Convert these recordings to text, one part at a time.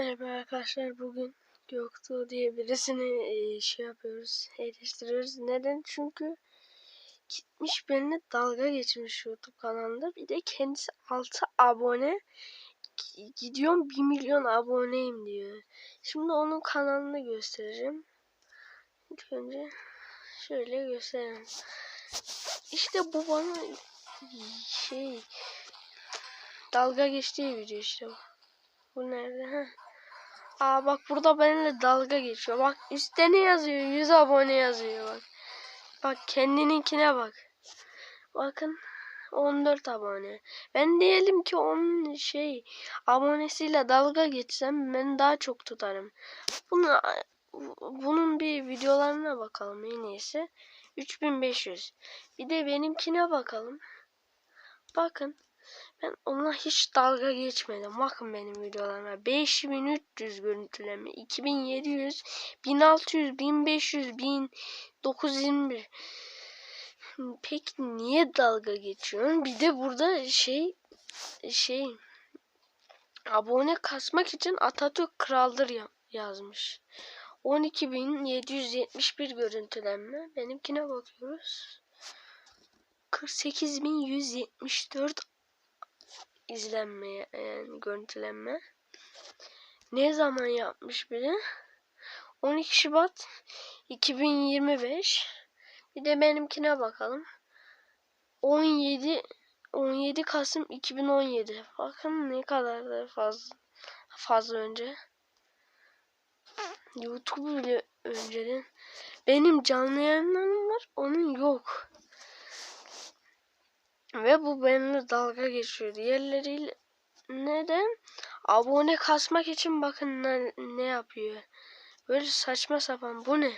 Merhaba arkadaşlar bugün Göktuğ diye birisini e, şey yapıyoruz eleştiriyoruz. Neden? Çünkü gitmiş benimle dalga geçmiş YouTube kanalında. Bir de kendisi 6 abone gidiyorum 1 milyon aboneyim diyor. Şimdi onun kanalını göstereceğim. İlk önce şöyle göstereyim. İşte bu bana şey dalga geçtiği video işte bu. Bu nerede? Heh. Aa bak burada benimle dalga geçiyor. Bak üstte ne yazıyor? 100 abone yazıyor bak. Bak kendininkine bak. Bakın 14 abone. Ben diyelim ki onun şey abonesiyle dalga geçsem ben daha çok tutarım. Bunu bunun bir videolarına bakalım en iyisi. 3500. Bir de benimkine bakalım. Bakın ben onunla hiç dalga geçmedim. Bakın benim videolarıma. 5300 görüntüleme, 2700, 1600, 1500, 1921. Peki niye dalga geçiyorsun? Bir de burada şey şey abone kasmak için Atatürk kraldır ya- yazmış. 12.771 görüntülenme. Benimkine bakıyoruz. 48.174 izlenmeye yani görüntülenme. Ne zaman yapmış biri? 12 Şubat 2025. Bir de benimkine bakalım. 17 17 Kasım 2017. Bakın ne kadar da fazla fazla önce. YouTube bile önceden. Benim canlı yayınlarım var, onun yok. Ve bu benimle dalga geçiyor. Diğerleriyle neden? Abone kasmak için bakın ne, ne yapıyor. Böyle saçma sapan. Bu ne?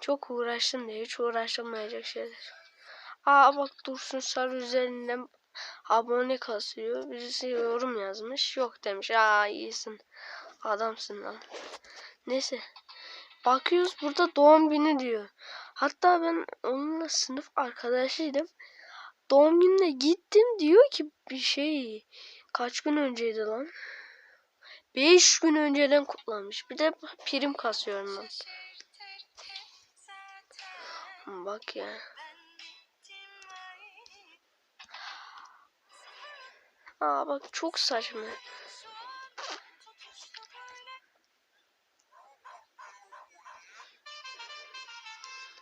Çok uğraştım diye hiç uğraşılmayacak şeyler. Aa bak Dursun Sarı üzerinden abone kasıyor. Birisi yorum yazmış. Yok demiş. Aa iyisin. Adamsın lan. Neyse. Bakıyoruz burada doğum günü diyor. Hatta ben onunla sınıf arkadaşıydım doğum gününe gittim diyor ki bir şey kaç gün önceydi lan? 5 gün önceden kutlanmış. Bir de prim kasıyorum ben. Bak ya. Aa bak çok saçma.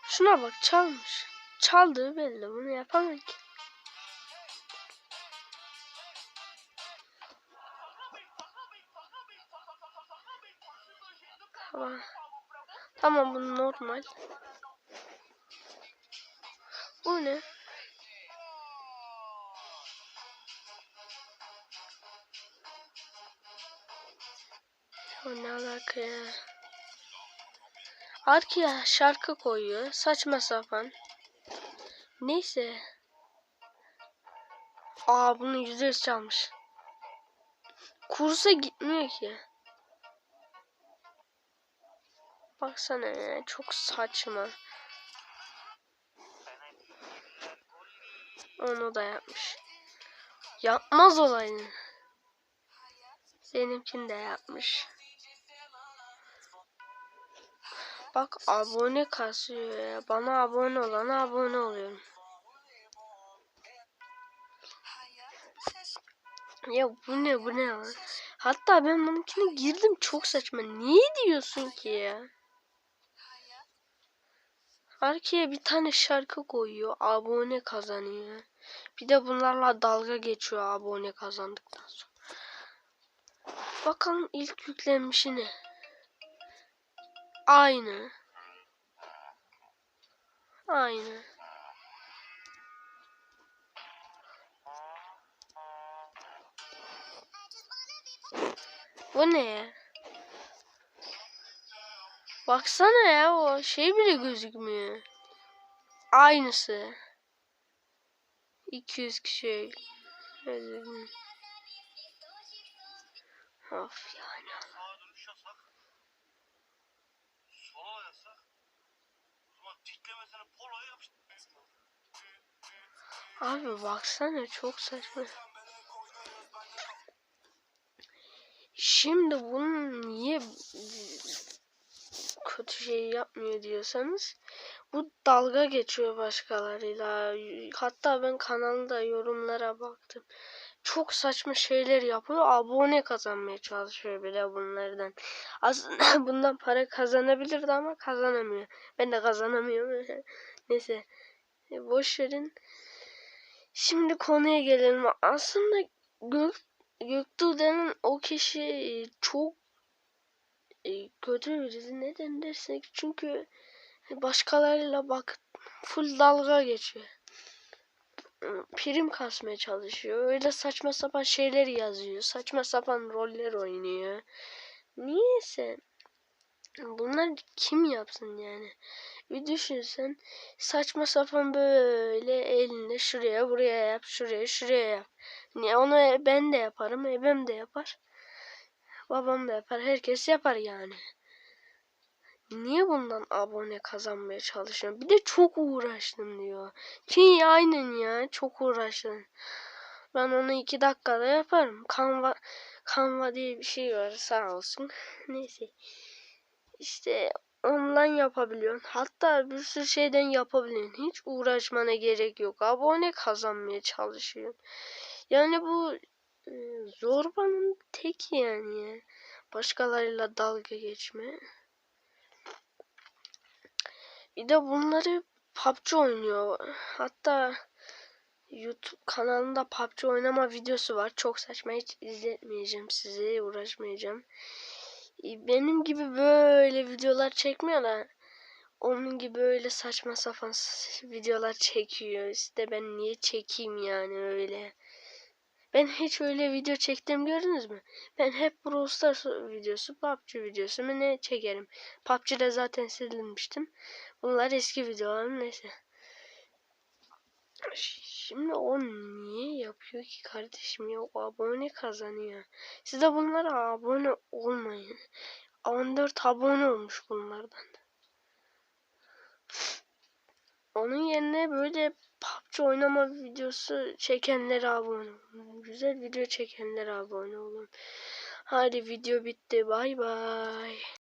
Şuna bak çalmış. Çaldığı belli bunu yapamam ki. Tamam. Tamam bu normal. Bu ne? O ne alaka ya? Arkaya şarkı koyuyor. Saçma sapan. Neyse. Aa bunu yüzde çalmış. Kursa gitmiyor ki. Baksana ya çok saçma. Onu da yapmış. Yapmaz olayını. Benimkini de yapmış. Bak abone kasıyor ya. Bana abone olana abone oluyorum. Ya bu ne bu ne lan? Hatta ben bununkine girdim çok saçma. Niye diyorsun ki ya? Arkaya bir tane şarkı koyuyor. Abone kazanıyor. Bir de bunlarla dalga geçiyor abone kazandıktan sonra. Bakalım ilk yüklenmişi ne? Aynı. Aynı. Bu ne? Baksana ya o şey bile gözükmüyor. Aynısı. 200 kişi. Of yani. Abi baksana çok saçma. Şimdi bunun niye kötü şey yapmıyor diyorsanız bu dalga geçiyor başkalarıyla. Hatta ben kanalda yorumlara baktım. Çok saçma şeyler yapıyor. Abone kazanmaya çalışıyor bile bunlardan. Aslında bundan para kazanabilirdi ama kazanamıyor. Ben de kazanamıyorum. Neyse. E, Boş verin. Şimdi konuya gelelim. Aslında Gök, Göktuğ denen o kişi çok e, kötü birisi. Neden dersek çünkü başkalarıyla bak full dalga geçiyor. Prim kasmaya çalışıyor. Öyle saçma sapan şeyler yazıyor. Saçma sapan roller oynuyor. Niyeyse bunlar kim yapsın yani? Bir düşünsen saçma sapan böyle elinde şuraya buraya yap, şuraya şuraya yap. Niye onu ben de yaparım, ebem de yapar. Babam da yapar, herkes yapar yani. Niye bundan abone kazanmaya çalışıyorum? Bir de çok uğraştım diyor. Ki aynen ya çok uğraştım. Ben onu iki dakikada yaparım. Canva, Canva diye bir şey var sağ olsun. Neyse. İşte online yapabiliyorsun. Hatta bir sürü şeyden yapabiliyorsun. Hiç uğraşmana gerek yok. Abone kazanmaya çalışıyorsun. Yani bu zorbanın teki yani ya. Başkalarıyla dalga geçme. Bir de bunları PUBG oynuyor. Hatta YouTube kanalında PUBG oynama videosu var. Çok saçma hiç izletmeyeceğim size. Uğraşmayacağım. E, Benim gibi böyle videolar çekmiyor da onun gibi öyle saçma sapan videolar çekiyor. İşte ben niye çekeyim yani öyle. Ben hiç öyle video çektim gördünüz mü? Ben hep Brawl Stars videosu, PUBG videosu mu ne çekerim. PUBG'de zaten silinmiştim. Bunlar eski videolarım neyse. Şimdi o niye yapıyor ki kardeşim ya? O abone kazanıyor. Siz de bunlara abone olmayın. 14 abone olmuş bunlardan. Onun yerine böyle PUBG oynama videosu çekenlere abone olun. Güzel video çekenlere abone olun. Hadi video bitti. Bay bay.